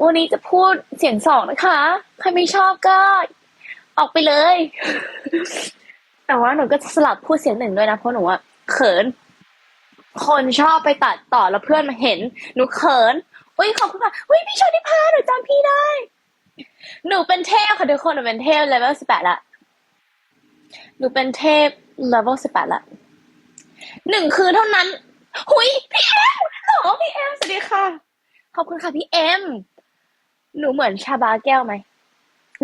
วันนี้จะพูดเสียงสองนะคะ ใครไม่ชอบก็ ออกไปเลย แต่ว่าหนูก็สลับพูดเสียงหนึ่งด้วยนะ เพราะหนูอะเขิน คนชอบไปตัดต่อแล้วเพื่อนมาเห็น หนูเขินอุ้ยขอบคุณค่ะอุ้ยพี่ชนิพาหนูจำพี่ได้ หนูเป็นเทพค่ะทุกคน หนูเป็นเทพเลเวลสิบแปดละ หนูเป็นเทพเลเวลสิบแปดละ หนึ่งคืนเท่านั้น หุยพี่เอ็มหรอพี่เอ็มสวัสดีค่ะ ขอบคุณค่ะพี่เอ็ม หนูเหมือนชาบาแก้วไหม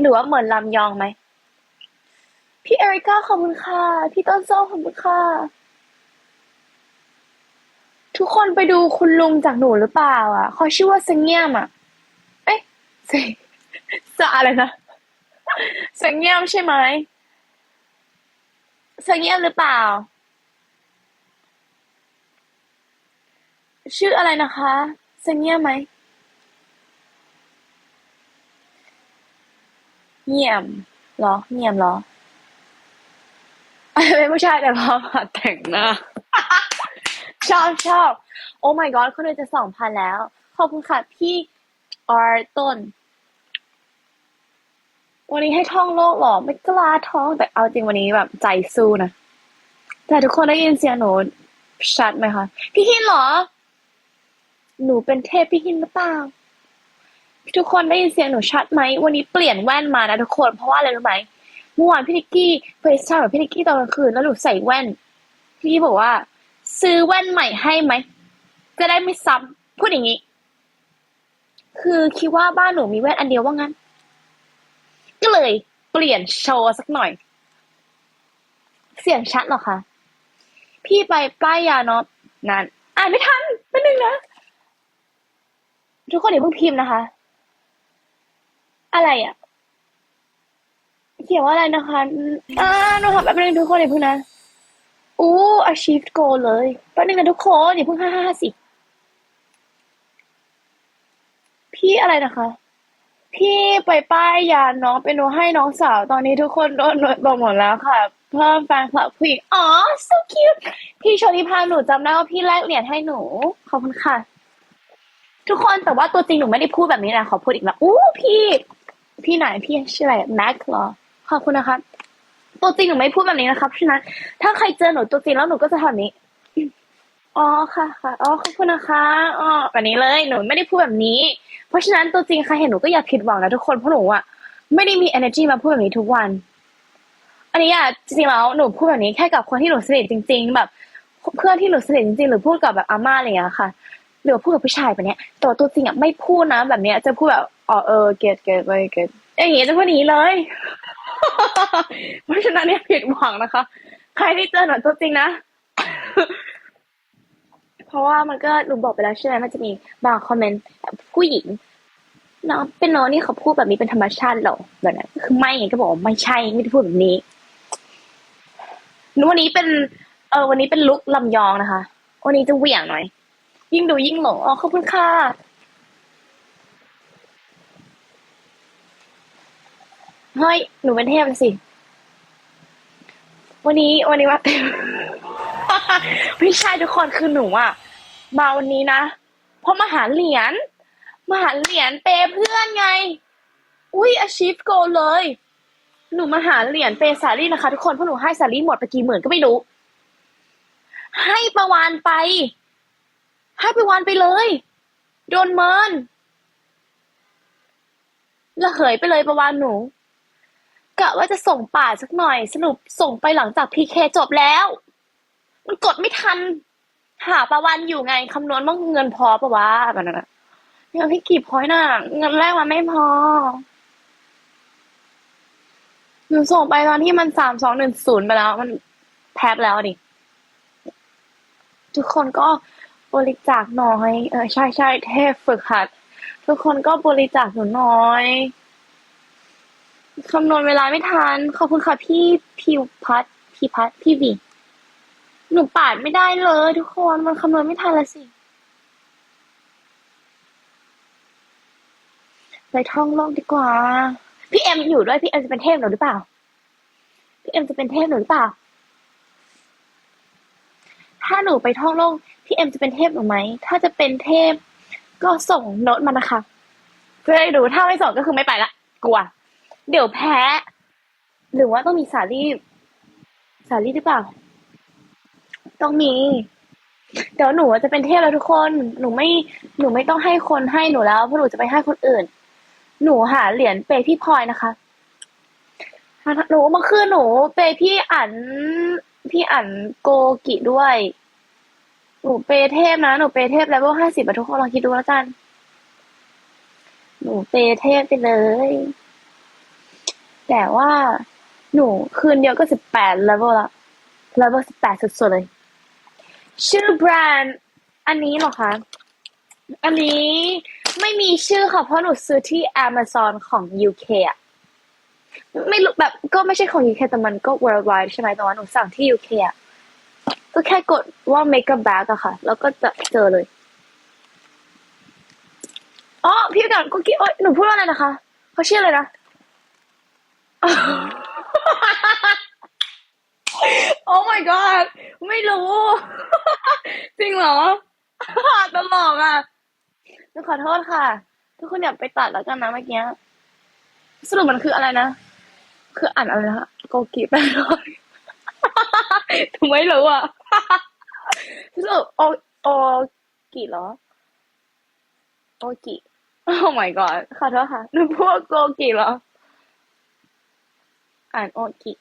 หรือว่าเหมือนลำยองไหม พี่เอริก้าขอบคุณค่ะ พี่ต้นส้มขอบคุณค่ะ ทุกคนไปดูคุณลุงจากหนูหรือเปล่า อะเขาชื่อว่าเซงเงียมอะ เอ๊ะเซจะอะไรนะเซงเงียมใช่ไหมเซงเงียมหรือเปล่า ชื่ออะไรนะคะ เซงเงียมไหม เงียมเหรอ เงียมเหรอเป็นผู้ชายแต่พอมาแต่งหน้าชอบชอบ โอ้ my god คนเลยจะสองพันแล้ว ขอบคุณค่ะ พี่อาร์ต้น วันนี้ให้ท่องโลกเหรอ ไม่กล้าท่อง แต่เอาจริงวันนี้แบบใจสู้นะ แต่ทุกคนได้ยินเสียงหนูชัดไหมคะ พี่หินเหรอ หนูเป็นเทพพี่หินหรือเปล่า ทุกคนได้ยินเสียงหนูชัดไหม วันนี้เปลี่ยนแว่นมานะทุกคน เพราะว่าอะไรรู้ไหม เมื่อวานพี่นิกกี้เฟซไทม์กับพี่นิกกี้ตอนกลางคืนแล้วหนูใส่แว่น พี่บอกว่า ซื้อแว่นใหม่ให้ไหม จะได้ไม่ซ้ำพูดอย่างนี้ คือคิดว่าบ้านหนูมีแว่นอันเดียวว่างั้น ก็เลยเปลี่ยนโชว์สักหน่อย เสียงชัดหรอคะ พี่ไปป้ายยาเนาะนั่น อ่านไม่ทันแป๊บนึงนะ ทุกคนอย่าเพิ่งพิมพ์นะคะ อะไรอะ เขียนว่าอะไรนะคะอ่าหนูทำแป๊บนึงทุกคนอย่าเพิ่งนะอู้ achieved goal เลยแป๊บนึงนะทุกคนอย่าเพิ่งห้าห้าสิพี่อะไรนะคะ พี่ไปป้ายยาน้องเป็นโนให้น้องสาว ตอนนี้ทุกคนโดนบอกหมดแล้วค่ะ เพิ่มแฟนคลับผู้หญิงอ๋อ so cute พี่โชลิพาหนูจำได้ว่าพี่แลกเหรียญให้หนู ขอบคุณค่ะ ทุกคนแต่ว่าตัวจริงหนูไม่ได้พูดแบบนี้นะขอพูดอีกแล้วอู้พี่ พี่ไหนพี่ชื่ออะไรแม็กเหรอขอบคุณนะคะตัวจริงหนูไม่พูดแบบนี้นะครับเพราะฉะนั้นถ้าใครเจอหนูตัวจริงแล้วหนูก็จะทำนี้อ๋อค่ะค่ะอ๋อขอบคุณนะคะอ๋อแบบนี้เลยหนูไม่ได้พูดแบบนี้ เพราะฉะนั้นตัวจริงใครเห็นหนูก็อย่าผิดหวังนะทุกคนเพราะหนูอะไม่ได้มี energy มาพูดแบบนี้ทุกวัน อันนี้อะจริงๆแล้วหนูพูดแบบนี้แค่กับคนที่หนูสนิทจริง ๆ แบบ เพื่อนที่หนูสนิทจริงๆหรือพูดกับแบบอาม่าอะไรอย่างเงี้ยค่ะ หรือพูดกับผู้ชายแบบเนี้ยแต่ว่าตัวจริงอะไม่พูดนะแบบเนี้ย จะพูดแบบอ๋อเออเกตเกตไปเกตอย่างเงี้ยจะพูดอย่างนี้เลย เพราะฉะนั้นเนี่ยผิดหวังนะคะ ใครที่เจอหนูตัวจริงนะ เพราะว่ามันก็ลุงบอกไปแล้วใช่ไหมมันจะมีบางคอมเมนต์ผู้หญิงน้องเป็นน้องนี่เขาพูดแบบนี้เป็นธรรมชาติหรอแบบนั้นคือไม่ไงก็บอกไม่ใช่ไม่ได้พูดแบบนี้นวันนี้เป็น เออวันนี้เป็นลุกลำยองนะคะ วันนี้จะเหวี่ยงหน่อย ยิ่งดูยิ่งหลงอ๋อขอบคุณค่ะเฮ้ยหนูเป็นเทพสิ วันนี้วันนี้ว่าเต็มไม่ใช่ทุกคนคือหนูอะมาวันนี้นะ เพราะมาหาเหรียญมาหาเหรียญเปย์เพื่อนไง อุ้ย achieve goal เลย หนูมาหาเหรียญเปย์สาลี่นะคะ ทุกคนเพราะหนูให้สาลี่หมดไปกี่หมื่นก็ไม่รู้ ให้ประวานไป ให้ปวานไปเลย โดนเมินละเหยไปเลยประวานหนูกะว่าจะส่งป่าสักหน่อย สรุปส่งไปหลังจากพีเคจบแล้ว มันกดไม่ทัน หาประวันอยู่ไงคำนวณว่าเงินพอปะวะแบบนั้นะยังพี่กีบพอยน่ะ เงินแรกมันไม่พอ หนูส่งไปตอนที่มันสามสองหนึ่งศูนย์ไปแล้ว มันแพ้แล้วดิ ทุกคนก็ บริจาคน้อย เออใช่ใช่เทพฝึกหัด ทุกคนก็บริจาคหนูน้อยคำนวณเวลาไม่ทัน ขอบคุณค่ะพี่พิวพัทพี่พัทพี่วีหนูปาดไม่ได้เลย ทุกคนมันคำนวณไม่ทันละสิไปท่องโลกดีกว่า พี่เอ็มอยู่ด้วยพี่เอ็มจะเป็นเทพหนูหรือเปล่า พี่เอ็มจะเป็นเทพหนูหรือเปล่า ถ้าหนูไปท่องโลกพี่เอ็มจะเป็นเทพหนูไหม ถ้าจะเป็นเทพ ก็ส่งโน้ตมานะคะพื่อให้ดูถ้าไม่ส่งก็คือไม่ไปละ กลัว เดี๋ยวแพ้ หรือว่าต้องมีสาลี่สาลี่หรือเปล่า ต้องมีเดี๋ยวหนูจะเป็นเทพแล้วทุกคน หนูไม่ หนูไม่ต้องให้คนให้หนูแล้ว เพราะหนูจะไปให้คนอื่น หนูหาเหรียญเปย์พี่พลอยนะคะ หนูเมื่อคืนหนู เปย์พี่อัน พี่อันโกกิด้วย หนูเปเทพนะ หนูเปเทพเลเวลห้าสิบทุกคนลองคิดดูแล้วกัน หนูเปเทพไปเลย แต่ว่า หนูคืนเดียวก็สิบแปดเลเวลละเลเวลสิบแปดสุดๆเลย ชื่อแบรนด์ อันนี้เหรอคะ อันนี้ไม่มีชื่อค่ะเพราะหนูซื้อที่ Amazon ของ UK อะ ไม่รู้แบบก็ไม่ใช่ของ UK แต่มันก็ worldwide ใช่ไหมแต่ว่าหนูสั่งที่ UK อะก็แค่กดว่า make a bag อะค่ะ แล้วก็จะเจอเลยอ๋อพี่กันกุ๊กกี้โอ๊ยหนูพูดว่าอะไรนะคะเขาชื่ออะไรนะโอ้ my god ไม่รู้ จริงเหรอตลกอะหนูขอโทษค่ะ ทุกคนอย่าไปตัดแล้วกันนะเมื่อกี้ สรุปมันคืออะไรนะ คืออ่านอะไรนะโกกิแปลว่าถูกไม่รู้อะสรุปโอโอกิเหรอโอกิโอ้ my god ขอโทษค่ะหนูพูดว่าโกกิเหรอ อ่านโอกิ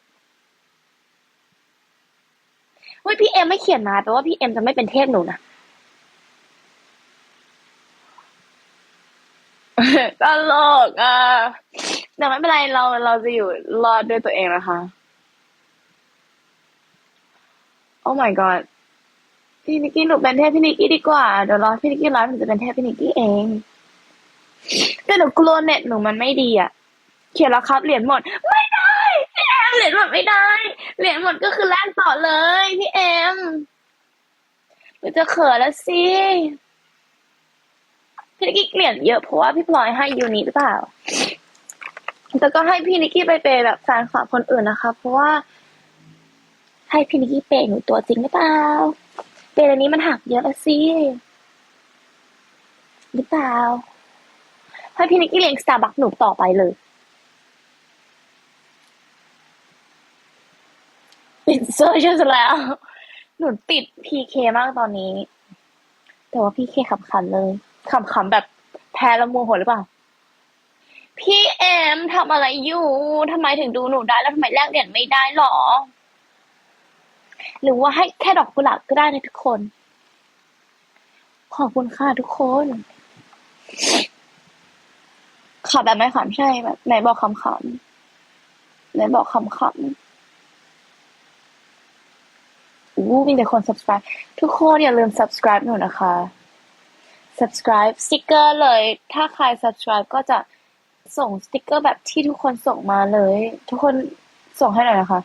เฮ้ยพี่เอ็มไม่เขียนมาแปลว่าพี่เอ็มจะไม่เป็นเทพหนูนะตลกอะ แต่ไม่เป็นไรเราเราจะอยู่รอดด้วยตัวเองนะคะ โอ้ my god พี่นิกกี้หนูเป็นเทพพี่นิกกี้ดีกว่าเดี๋ยวรอพี่นิกกี้ไลฟ์หนูจะเป็นเทพพี่นิกกี้เองแต่หนูกลัวเน็ตหนูมันไม่ดีอะเขียนแล้วครับเหรียญหมด ไม่ได้พี่เอ็มเหรียญหมดไม่ได้เหรียญหมดก็คือแลกต่อเลยพี่เอ็มหนูจะเขินแล้วสิพี่นิกกี้เหรียญเยอะเพราะว่าพี่พลอยให้ยูนิหรือเปล่า แต่ก็ให้พี่นิกกี้ไปเปย์แบบแฟนคลับคนอื่นนะคะ เพราะว่า ให้พี่นิกกี้เปย์หนูตัวจริงหรือเปล่าเปอันนี้มันหักเยอะแล้วสิหรือเปล่าให้พี่นิกกี้เลี้ยงสตาร์บัคหนูต่อไปเลยติดโซเชียลแล้ว หนูติดพีเคมากตอนนี้ แต่ว่าพีเคขำขันเลยขำขำแบบแพ้แล้วโมโหหรือเปล่า พี่เอมทำอะไรอยู่ทำไมถึงดูหนูได้ แล้วทำไมแลกเหรียญไม่ได้หรอ หรือว่าให้แค่ดอกกุหลาบก็ได้นะทุกคน ขอบคุณค่ะทุกคนขำแบบไม่ขำใช่แบบไหนบอกขำขำไหนบอกขำขำอู้มีแต่คน subscribe ทุกคนอย่าลืม subscribe หนูนะคะ subscribe สติกเกอร์เลย ถ้าใคร subscribe ก็จะ ส่งสติกเกอร์แบบที่ทุกคนส่งมาเลย ทุกคนส่งให้หน่อยนะคะ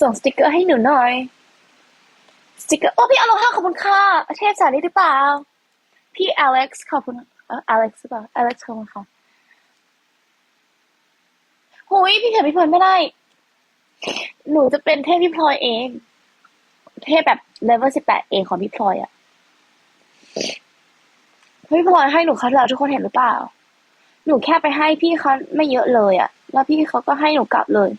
ส่งสติกเกอร์ให้หนูหน่อย สติกเกอร์โอ้พี่อโลฮาขอบคุณค่ะเทพสาลีหรือเปล่า พี่อเล็กซ์ขอบคุณเอออเล็กซ์หรือเปล่าอเล็กซ์ขอบคุณค่ะโอ้ยพี่เขียพี่พลอยไม่ได้ หนูจะเป็นเทพพี่พลอยเอง เทพแบบเลเวลสิบแปดเองของพี่พลอยอะพี่พลอยให้หนูคัดแล้วทุกคนเห็นหรือเปล่า หนูแค่ไปให้พี่เขาไม่เยอะเลยอะแล้วพี่เขาก็ให้หนูกลับเลย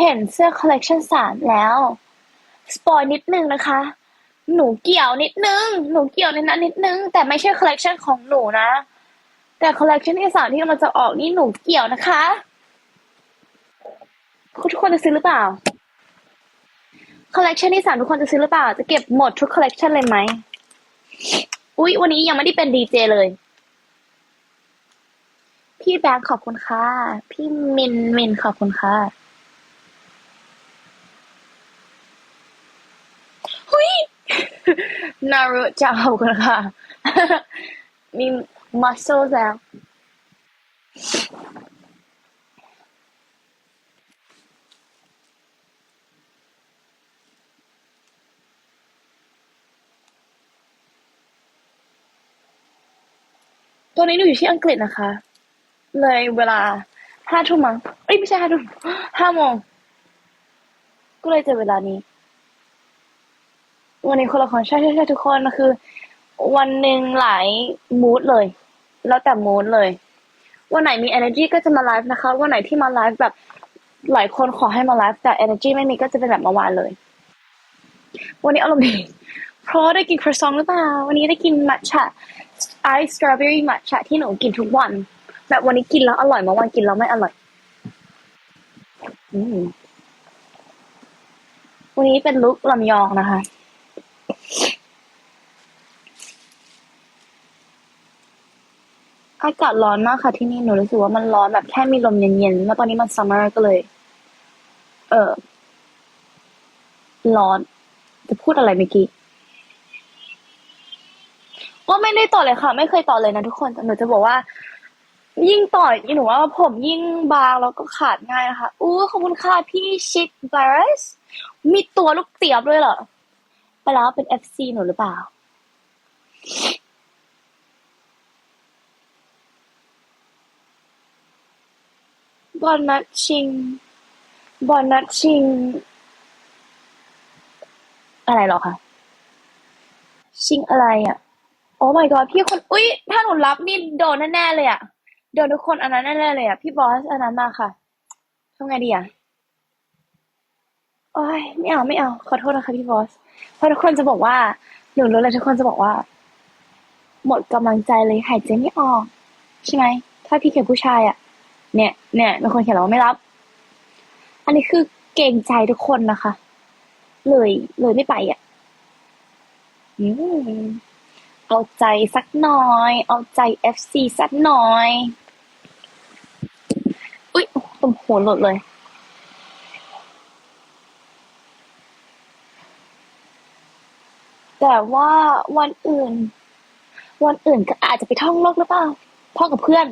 เห็นเสื้อคอลเลกชันสามแล้ว สปอยนิดนึงนะคะ หนูเกี่ยวนิดนึง หนูเกี่ยวในนั้นนิดนึง แต่ไม่ใช่คอลเลกชันของหนูนะ แต่คอลเลกชันที่สามที่กำลังจะออกนี่หนูเกี่ยวนะคะ ทุกคนจะซื้อหรือเปล่า คอลเลกชันที่สามทุกคนจะซื้อหรือเปล่า จะเก็บหมดทุกคอลเลกชันเลยไหม อุ๊ย วันนี้ยังไม่ได้เป็นดีเจเลย พี่แบงค์ขอบคุณค่ะ พี่มินมินขอบคุณค่ะหุยนารุจังขอบคุณค่ะ มีมัสโซแล้ว ตอนนี้หนูอยู่ที่อังกฤษนะคะ เลยเวลาห้าทุ่มมั้งเอ้ยไม่ใช่ห้าทุ่มห้าโมง ก็เลยเจอเวลานี้ วันนี้คนละคนใช่ใช่ใช่ทุกคนคือ วันหนึ่งหลายมูดเลย แล้วแต่มูดเลย วันไหนมี energy ก็จะมาไลฟ์นะคะ วันไหนที่มาไลฟ์แบบหลายคนขอให้มาไลฟ์แต่ energy ไม่มีก็จะเป็นแบบเมื่อวานเลย วันนี้อารมณ์ดี เพราะได้กินครัวซองหรือเปล่า วันนี้ได้กินมัทฉะ ไอซ์สตรอเบอรี่มัทฉะที่หนูกินทุกวัน แบบวันนี้กินแล้วอร่อยเมื่อวานกินแล้วไม่อร่อยอืมวันนี้เป็นลุคลำยองนะคะ อากาศร้อนมากค่ะที่นี่หนูรู้สึกว่ามันร้อนแบบแค่มีลมเย็นๆแล้วตอนนี้มันซัมเมอร์ก็เลย เออร้อน จะพูดอะไรเมื่อกี้ ก็ไม่ได้ต่อเลยค่ะ ไม่เคยต่อเลยนะทุกคนแต่หนูจะบอกว่า ยิ่งต่อยหนูว่าผมยิ่งบางแล้วก็ขาดง่ายนะคะอู้ขอบคุณค่ะพี่ชิคไวรัสมีตัวลูกเตียบด้วยเหรอไปแล้วเป็น FC หนูหรือเปล่าบอลนัดชิง บอลนัดชิง อะไรหรอคะ ชิงอะไรอะ โอ้ my god พี่คนอุ๊ยถ้าหนูรับนี่โดนแน่ๆเลยอะโดนทุกคนอันนั้นแน่ๆเลยอะพี่บอสอันนั้นมาค่ะทำไงดีอะโอ้ยไม่เอาไม่เอา ขอโทษนะคะพี่บอสเพราะทุกคนจะบอกว่าหนูรู้เลยทุกคนจะบอกว่า หมดกำลังใจเลยหายใจไม่ออก ใช่ไหมถ้าพี่เขียนผู้ชายอะ เนี่ยเนี่ยเป็นคนเขียนแล้วว่าไม่รับ อันนี้คือเกรงใจทุกคนนะคะ เลยเลยไม่ไปอะอืม เอาใจสักหน่อย เอาใจ FC สักหน่อย อุ๊ยตุ่มหัวหลุดเลย แต่ว่าวันอื่น วันอื่นก็อาจจะไปท่องโลกหรือเปล่าท่อกับเพื่อน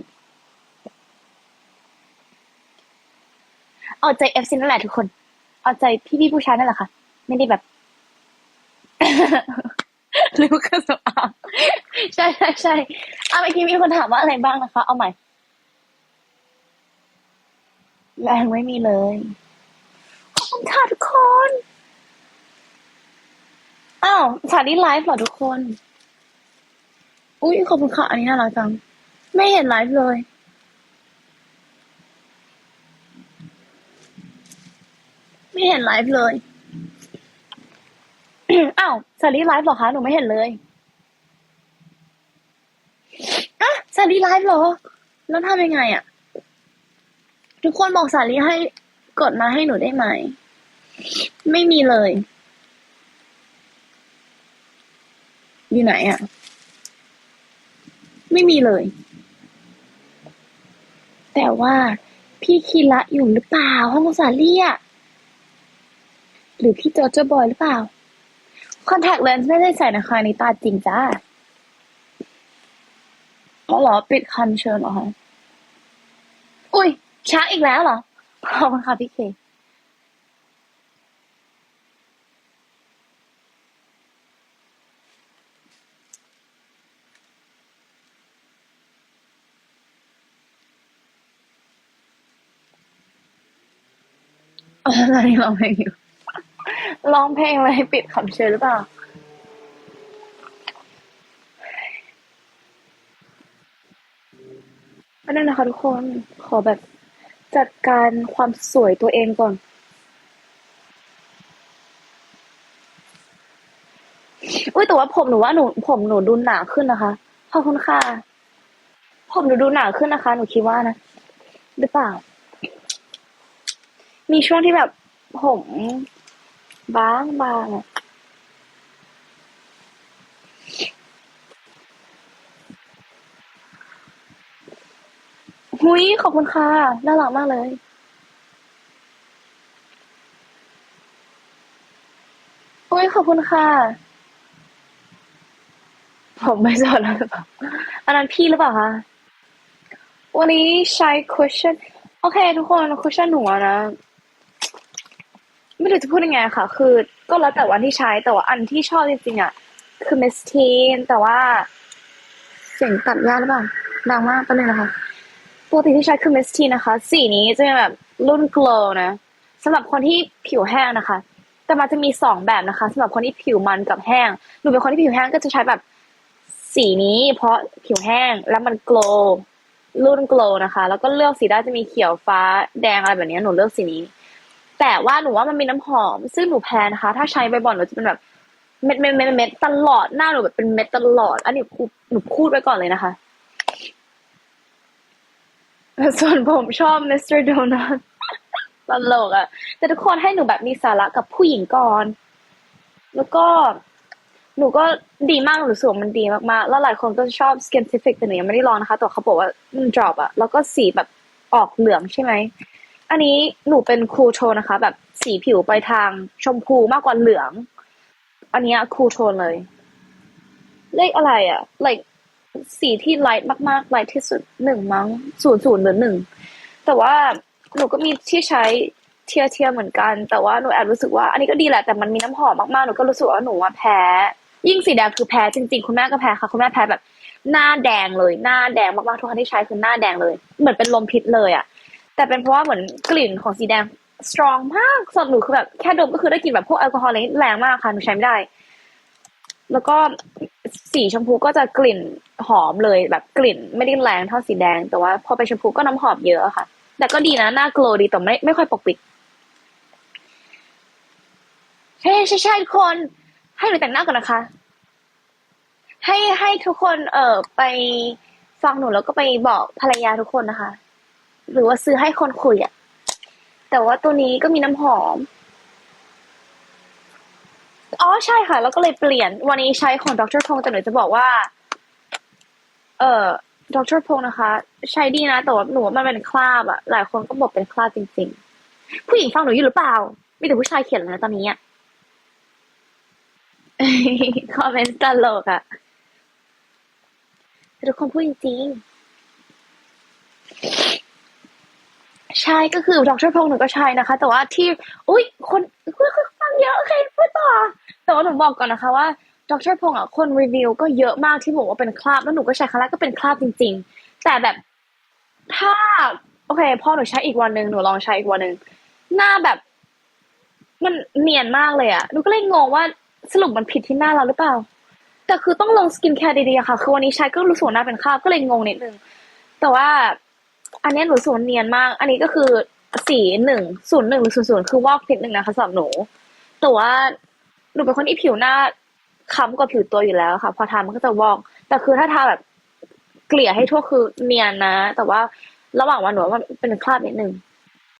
เอาใจ FC นั่นแหละทุกคน เอาใจพี่ๆผู้ชายนั่นแหละค่ะ ไม่ได้แบบ รือเครื่องสำอางใช่ใช่ใช่เอาเมื่อกี้มีคนถามว่าอะไรบ้างนะคะ เอาใหม่ แรงไม่มีเลยขอบคุณค่ะทุกคนอ้าวสานี้ไลฟ์เหรอทุกคน อุ้ยขอบคุณค่ะอันนี้น่ารักจัง ไม่เห็นไลฟ์เลยไม่เห็นไลฟ์เลย อ้าวสาลีไลฟ์เหรอคะหนูไม่เห็นเลยอะสาลีไลฟ์เหรอ แล้วทำยังไงอะ ทุกคนบอกสาลีให้กดมาให้หนูได้ไหม ไม่มีเลย อยู่ไหนอะ ไม่มีเลย แต่ว่าพี่คีระอยู่หรือเปล่าห้องสาลีอะหรือพี่โจโจบอยหรือเปล่า คอนแทคเลนส์ไม่ได้ใส่นะคะอันนี่ตาจริงจ้าอ๋อเหรอปิดคันเชิญเหรอคะอุ้ยช้าอีกแล้วเหรอขอบคุณค่ะพี่เคอ๋อตอนนี้ร้องเพลงอยู่ ร้องเพลงอะไรปิดคำเชิญหรือเปล่า อันนั้นนะคะทุกคนขอแบบจัดการความสวยตัวเองก่อน อุ้ยแต่ว่าผมหนูว่าหนูผมหนูดูหนาขึ้นนะคะ ขอบคุณค่ะ ผมหนูดูหนาขึ้นนะคะ หนูคิดว่านะ หรือเปล่า มีช่วงที่แบบผม บางบางอะหุยขอบคุณค่ะ น่ารักมากเลย อุ้ยขอบคุณค่ะ ผมไม่สนแล้วหรือเปล่าอันนั้นพี่หรือเปล่าคะ วันนี้ใช้ cushion โอเค ทุกคน cushion หนูนะ ไม่รู้จะพูดยังไงค่ะ คือก็แล้วแต่วันที่ใช้แต่ว่าอันที่ชอบจริงๆอะคือ Miss Teen แต่ว่าเสียงตัดยากหรือเปล่าดังมากแป๊บนึงนะคะปกติที่ใช้คือ Miss Teen นะคะ สีนี้จะเป็นแบบรุ่น glow นะสำหรับคนที่ผิวแห้งนะคะ แต่มันจะมีสองแบบนะคะสำหรับคนที่ผิวมันกับแห้งหนูเป็นคนที่ผิวแห้งก็จะใช้แบบสีนี้ เพราะผิวแห้งแล้วมันโกลรุ่นโกลนะคะ แล้วก็เลือกสีได้จะมีเขียวฟ้าแดงอะไรแบบนี้หนูเลือกสีนี้ แต่ว่าหนูว่ามันมีน้ำหอม ซึ่งหนูแพ้นะคะ ถ้าใช้บ่อยๆหนูจะเป็นแบบเม็ดเม็ดเม็ดเม็ดตลอดหน้าหนูแบบเป็นเม็ดตลอด อันนี้หนูพูดไว้ก่อนเลยนะคะ ส่วนผมชอบ Mr. Donut ตลกอะแต่ทุกคนให้หนูแบบมีสาระกับผู้หญิงก่อน แล้วก็หนูก็ดีมากหนูสว่ามันดีมากๆ แล้วหลายคนก็ชอบ Scientific แต่หนูยังไม่ได้ลองนะคะแต่เขาบอกว่ามัน drop อะแล้วก็สีแบบออกเหลืองใช่ไหม อันนี้หนูเป็นครูโทนนะคะ แบบสีผิวไปทางชมพูมากกว่าเหลือง อันนี้ครูโทนเลย เลขอะไรอะ like สีที่ไลท์มากๆไลท์ที่สุดหนึ่งมั้งศูนย์ศูนย์หรือหนึ่งแต่ว่าหนูก็มีที่ใช้เทียเทียเหมือนกัน แต่ว่าหนูแอบรู้สึกว่าอันนี้ก็ดีแหละแต่มันมีน้ำหอมมากๆหนูก็รู้สึกว่าหนูว่าแพ้ ยิ่งสีแดงคือแพ้จริงๆคุณแม่ก็แพ้ค่ะคุณแม่แพ้แบบหน้าแดงเลย หน้าแดงมากๆทุกครั้งที่ใช้คือหน้าแดงเลย เหมือนเป็นลมพิษเลยอะ แต่เป็นเพราะว่าเหมือนกลิ่นของสีแดง strong มากสำหรับหนูคือแบบแค่ดมก็คือได้กลิ่นแบบพวกแอลกอฮอล์อะไรแรงมากค่ะหนูใช้ไม่ได้ แล้วก็สีชมพูก็จะกลิ่นหอมเลยแบบกลิ่น ไม่ได้แรงเท่าสีแดง แต่ว่าพอเป็นชมพูก็น้ำหอมเยอะค่ะ แต่ก็ดีนะหน้าโกลดีแต่ไม่ไม่ค่อยปกปิดใช่ใช่ใช่ทุกคน ให้หนูแต่งหน้าก่อนนะคะ ให้ให้ทุกคนเอ่อไปฟังหนูแล้วก็ไปบอกภรรยาทุกคนนะคะ หรือว่าซื้อให้คนคุยอะแต่ว่าตัวนี้ก็มีน้ำหอม อ๋อใช่ค่ะ แล้วก็เลยเปลี่ยนวันนี้ใช้ของดรพงษ์แต่หนูจะบอกว่า เอ่อดรพงษ์นะคะ ใช้ดีนะ แต่ว่าหนูว่ามันเป็นคราบอะหลายคนก็บอกเป็นคราบจริง ๆ ผู้หญิงฟังหนูอยู่หรือเปล่า มีแต่ผู้ชายเขียนเลยนะตอนนี้อะคอมเมนต์ตลกอะทุกคนพูดจริงๆ ใช่ก็คือดรพงษ์หนูก็ใช้นะคะ แต่ว่าที่อุ้ยคนคนคนฟังเยอะโอเคพูดต่อแต่ว่าหนูบอกก่อนนะคะว่าดรพงษ์อะคนรีวิวก็เยอะมากที่บอกว่าเป็นคราบแล้วหนูก็ใช้ครั้งแรกก็เป็นคราบจริง ๆ แต่แบบถ้าโอเคพอหนูใช้อีกวันหนึ่งหนูลองใช้อีกวันหนึ่งหน้าแบบ มันเนียนมากเลยอะหนูก็เลยงงว่าสรุปมันผิดที่หน้าเราหรือเปล่า แต่คือต้องลงสกินแคร์ดีๆค่ะ คือวันนี้ใช้ก็รู้สึกหน้าเป็นคราบก็เลยงงนิดนึงแต่ว่า อันนี้หนูรู้สึกว่าเนียนมาก อันนี้ก็คือสีหนึ่งศูนย์หนึ่งหรือศูนย์ศูนย์คือวอกนิดนึงนะคะสำหรับหนู แต่ว่าหนูเป็นคนที่ผิวหน้าค้ำกว่าผิวตัวอยู่แล้วค่ะ พอทามันก็จะวอก แต่คือถ้าทาแบบเกลี่ยให้ทั่วคือเนียนนะ แต่ว่าระหว่างวันหนูว่ามันเป็นคราบนิดนึง